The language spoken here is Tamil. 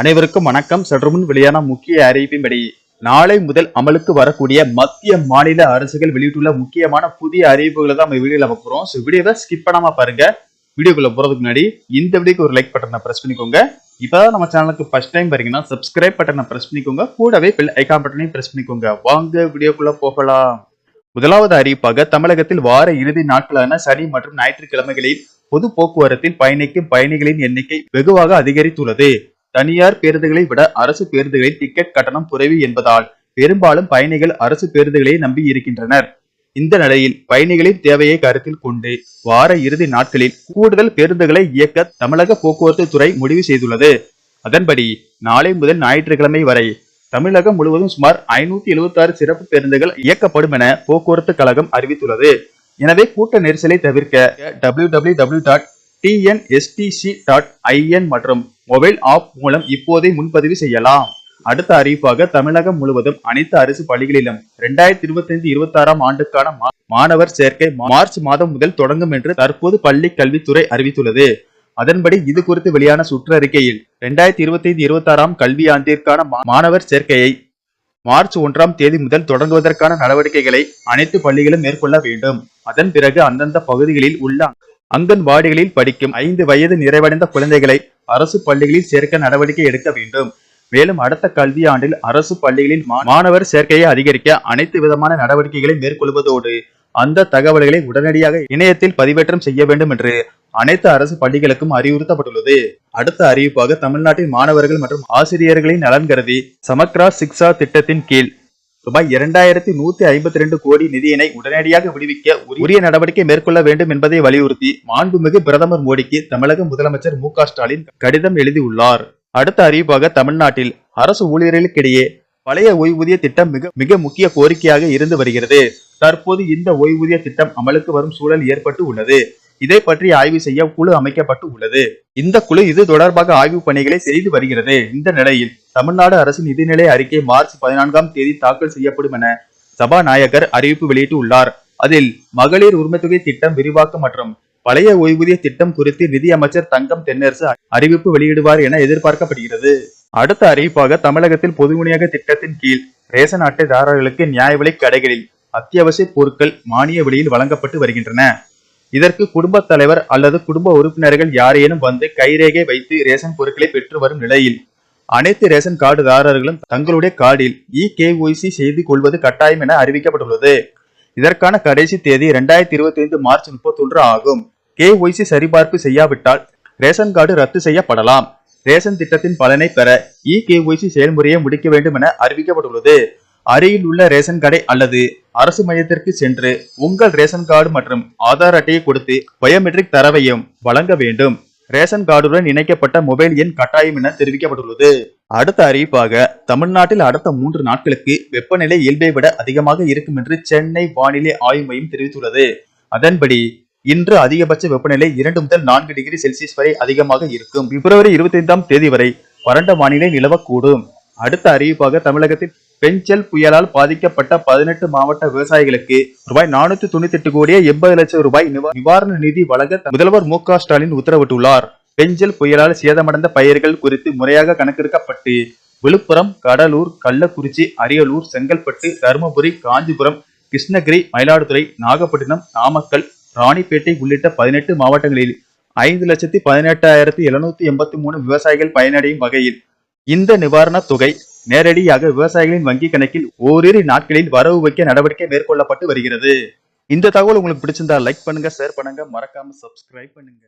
அனைவருக்கும் வணக்கம். சற்றுமுன் வெளியான முக்கிய அறிவிப்பின்படி நாளை முதல் அமலுக்கு வரக்கூடிய மத்திய மாநில அரசுகள் வெளியிட்டுள்ள முக்கியமான புதிய அறிவிப்புகளை தான் நம்ம வீடியோல பார்க்க போறோம். ஸோ வீடியோவை ஸ்கிப் பண்ணாம பாருங்க. வீடியோக்குள்ள போறதுக்கு முன்னாடி இந்த வீடியோக்கு ஒரு லைக் பட்டனை பிரஸ் பண்ணிக்கோங்க. இப்பதான் நம்ம சேனலுக்கு ஃபர்ஸ்ட் டைம் பாருங்கன்னா சப்ஸ்கிரைப் பட்டனை பிரஸ் பண்ணிக்கோங்க. கூடவே பெல் ஐகான் பட்டனையும் பிரஸ் பண்ணிக்கோங்க. வாங்க வீடியோக்குள்ள போகலாம். முதலாவது அறிவிப்பாக தமிழகத்தில் வார இறுதி நாட்களான சனி மற்றும் ஞாயிற்றுக்கிழமைகளில் பொது போக்குவரத்தில் பயணிக்கும் பயணிகளின் எண்ணிக்கை வெகுவாக அதிகரித்துள்ளது. தனியார் பேருந்துகளை விட அரசு பேருந்துகளில் டிக்கெட் கட்டணம் குறைவு என்பதால் பெரும்பாலும் பயணிகள் அரசு பேருந்துகளை நம்பி இருக்கின்றனர். இந்த நிலையில் பயணிகளின் தேவையை கருத்தில் கொண்டு வார இறுதி நாட்களில் கூடுதல் பேருந்துகளை இயக்க தமிழக போக்குவரத்து துறை முடிவு செய்துள்ளது. அதன்படி நாளை முதல் ஞாயிற்றுக்கிழமை வரை தமிழகம் முழுவதும் சுமார் ஐநூத்தி எழுபத்தி ஆறு சிறப்பு பேருந்துகள் இயக்கப்படும் என போக்குவரத்து கழகம் அறிவித்துள்ளது. எனவே கூட்ட நெரிசலை தவிர்க்க W W W dot TNSTC dot IN மற்றும் மொபைல் ஆப் மூலம் இப்போதே முன்பதிவு செய்யலாம். அடுத்த அறிவிப்பாக தமிழகம் முழுவதும் அனைத்து அரசு பள்ளிகளிலும் இரண்டாயிரத்தி இருபத்தி ஐந்து இருபத்தி ஆறாம் ஆண்டுக்கான மாணவர் சேர்க்கை மார்ச் மாதம் முதல் தொடங்கும் என்று தற்போது பள்ளி கல்வித்துறை அறிவித்துள்ளது. அதன்படி இது குறித்து வெளியான சுற்றறிக்கையில் இரண்டாயிரத்தி இருபத்தி ஐந்து இருபத்தி ஆறாம் கல்வியாண்டிற்கான மாணவர் சேர்க்கையை மார்ச் ஒன்றாம் தேதி முதல் தொடங்குவதற்கான நடவடிக்கைகளை அனைத்து பள்ளிகளும் மேற்கொள்ள வேண்டும். அதன் பிறகு அந்தந்த பகுதிகளில் உள்ள அங்கன்வாடிகளில் படிக்கும் ஐந்து வயது நிறைவடைந்த குழந்தைகளை அரசு பள்ளிகளில் சேர்க்க நடவடிக்கை எடுக்க வேண்டும். மேலும் அடுத்த கல்வியாண்டில் அரசு பள்ளிகளில் மாணவர் சேர்க்கையை அதிகரிக்க அனைத்து விதமான நடவடிக்கைகளை மேற்கொள்வதோடு அந்த தகவல்களை உடனடியாக இணையத்தில் பதிவேற்றம் செய்ய வேண்டும் என்று அனைத்து அரசு பள்ளிகளுக்கும் அறிவுறுத்தப்பட்டுள்ளது. அடுத்த அறிவிப்பாக தமிழ்நாட்டின் மாணவர்கள் மற்றும் ஆசிரியர்களின் நலன் கருதி சமக்ரா சிக்ஷா திட்டத்தின் கீழ் ரூபாய் இரண்டாயிரத்தி நூத்தி ஐம்பத்தி ரெண்டு கோடி நிதியினை உடனடியாக விடுவிக்க உரிய நடவடிக்கை மேற்கொள்ள வேண்டும் என்பதை வலியுறுத்தி மாண்புமிகு பிரதமர் மோடிக்கு தமிழக முதலமைச்சர் மு ஸ்டாலின் கடிதம் எழுதியுள்ளார். அடுத்த அறிவிப்பாக தமிழ்நாட்டில் அரசு ஊழியர்களுக்கிடையே பழைய ஓய்வூதிய திட்டம் மிக மிக முக்கிய கோரிக்கையாக இருந்து வருகிறது. தற்போது இந்த ஓய்வூதிய திட்டம் அமலுக்கு வரும் சூழல் ஏற்பட்டு உள்ளது. இதை பற்றி ஆய்வு செய்ய குழு அமைக்கப்பட்டு உள்ளது. இந்த குழு இது தொடர்பாக ஆய்வு பணிகளை செய்து வருகிறது. இந்த நிலையில் தமிழ்நாடு அரசின் நிதிநிலை அறிக்கை மார்ச் பதினான்காம் தேதி தாக்கல் செய்யப்படும் என சபாநாயகர் அறிவிப்பு வெளியிட்டுள்ளார். அதில் மகளிர் உரிமைத்தொகை திட்டம் விரிவாக்கம் மற்றும் பழைய ஓய்வூதிய திட்டம் குறித்து நிதி அமைச்சர் தங்கம் தென்னரசு அறிவிப்பு வெளியிடுவார் என எதிர்பார்க்கப்படுகிறது. அடுத்த அறிவிப்பாக தமிழகத்தில் பொது விநியோக திட்டத்தின் கீழ் ரேஷன் அட்டைதாரர்களுக்கு நியாய விலை கடைகளில் அத்தியாவசிய பொருட்கள் மானிய விலையில் வழங்கப்பட்டு வருகின்றன. இதற்கு குடும்பத் தலைவர் அல்லது குடும்ப உறுப்பினர்கள் யாரேனும் வந்து கைரேகை வைத்து ரேஷன் பொருட்களை பெற்று வரும் நிலையில் அனைத்து ரேஷன் கார்டுதாரர்களும் தங்களுடைய கார்டில் இ கேஒய்சி செய்து கொள்வது கட்டாயம் என அறிவிக்கப்பட்டுள்ளது. இதற்கான கடைசி தேதி இரண்டாயிரத்தி இருபத்தி ஐந்து மார்ச் முப்பத்தொன்று ஆகும். கேஒய்சி சரிபார்ப்பு செய்யாவிட்டால் ரேஷன் கார்டு ரத்து செய்யப்படலாம். ரேஷன் திட்டத்தின் பலனை பெற இ கேஒய்சி செயல்முறையை முடிக்க வேண்டும் என அறிவிக்கப்பட்டுள்ளது. அருகில் உள்ள ரேஷன் கடை அல்லது அரசு மையத்திற்கு சென்று உங்கள் ரேஷன் கார்டு மற்றும் ஆதார் அட்டையை கொடுத்து பயோமெட்ரிக் தரவையும் வழங்க வேண்டும். ரேஷன் கார்டுடன் இணைக்கப்பட்ட மொபைல் எண் கட்டாயம் என தெரிவிக்கப்பட்டுள்ளது. அடுத்த அறிவிப்பாக தமிழ்நாட்டில் அடுத்த மூன்று நாட்களுக்கு வெப்பநிலை இயல்பை விட அதிகமாக இருக்கும் என்று சென்னை வானிலை ஆய்வு மையம் தெரிவித்துள்ளது. அதன்படி இன்று அதிகபட்ச வெப்பநிலை இரண்டு முதல் நான்கு டிகிரி செல்சியஸ் வரை அதிகமாக இருக்கும். பிப்ரவரி இருபத்தி ஐந்தாம் தேதி வரை வறண்ட வானிலை நிலவக்கூடும். அடுத்த அறிவிப்பாக தமிழகத்தில் பெஞ்சல் புயலால் பாதிக்கப்பட்ட பதினெட்டு மாவட்ட விவசாயிகளுக்கு ரூபாய் நானூத்தி தொண்ணூத்தி எட்டு கோடியே எண்பது லட்சம் ரூபாய் நிவாரண நிதி வழங்க முதல்வர் மு க ஸ்டாலின் உத்தரவிட்டுள்ளார். பெஞ்சல் புயலால் சேதமடைந்த பயிர்கள் குறித்து முறையாக கணக்கெடுக்கப்பட்டு விழுப்புரம் கடலூர் கள்ளக்குறிச்சி அரியலூர் செங்கல்பட்டு தருமபுரி காஞ்சிபுரம் கிருஷ்ணகிரி மயிலாடுதுறை நாகப்பட்டினம் நாமக்கல் ராணிப்பேட்டை உள்ளிட்ட பதினெட்டு மாவட்டங்களில் ஐந்து லட்சத்தி பதினெட்டாயிரத்தி எழுநூத்தி எண்பத்தி மூணு விவசாயிகள் பயனடையும் வகையில் இந்த நிவாரணத் தொகை நேரடியாக விவசாயிகளின் வங்கி கணக்கில் ஓரிரு நாட்களில் வரவு வைக்க நடவடிக்கை மேற்கொள்ளப்பட்டு வருகிறது. இந்த தகவல் உங்களுக்கு பிடிச்சிருந்தா லைக் பண்ணுங்க ஷேர் பண்ணுங்க. மறக்காம சப்ஸ்கிரைப் பண்ணுங்க.